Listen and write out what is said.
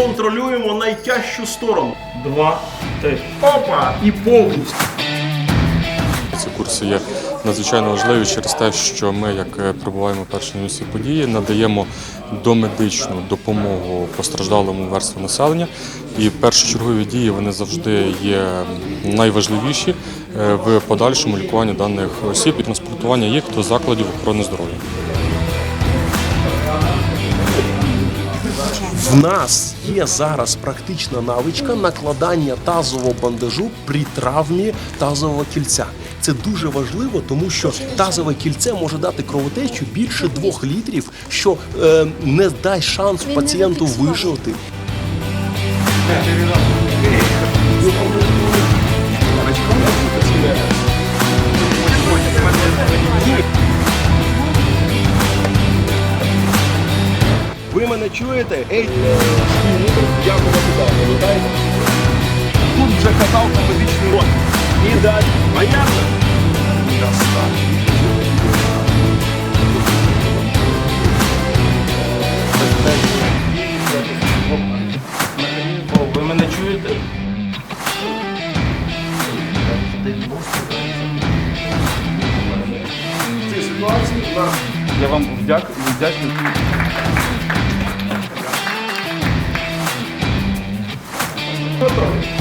контролюємо найтяжчу сторону. Два, три. Опа! І повністю. Ці курси є надзвичайно важливі через те, що ми, як е, прибуваємо перші на місці події, надаємо домедичну допомогу постраждалому верству населення. І першочергові дії вони завжди є найважливіші е, в подальшому лікуванні даних осіб і транспортування їх до закладів охорони здоров'я. В нас є зараз практична навичка накладання тазового бандажу при травмі тазового кільця. Це дуже важливо, тому що тазове кільце може дати кровотечу більше двох літрів, що е, не дасть шансу пацієнту вижити. Ви мене чуєте? Ей, як воно туди, пам'ятаєте? Тут вже казав медичний рот. І далі. Понятно? Ви мене чуєте? В цій ситуації у нас Я вам вдяк, Boa noite.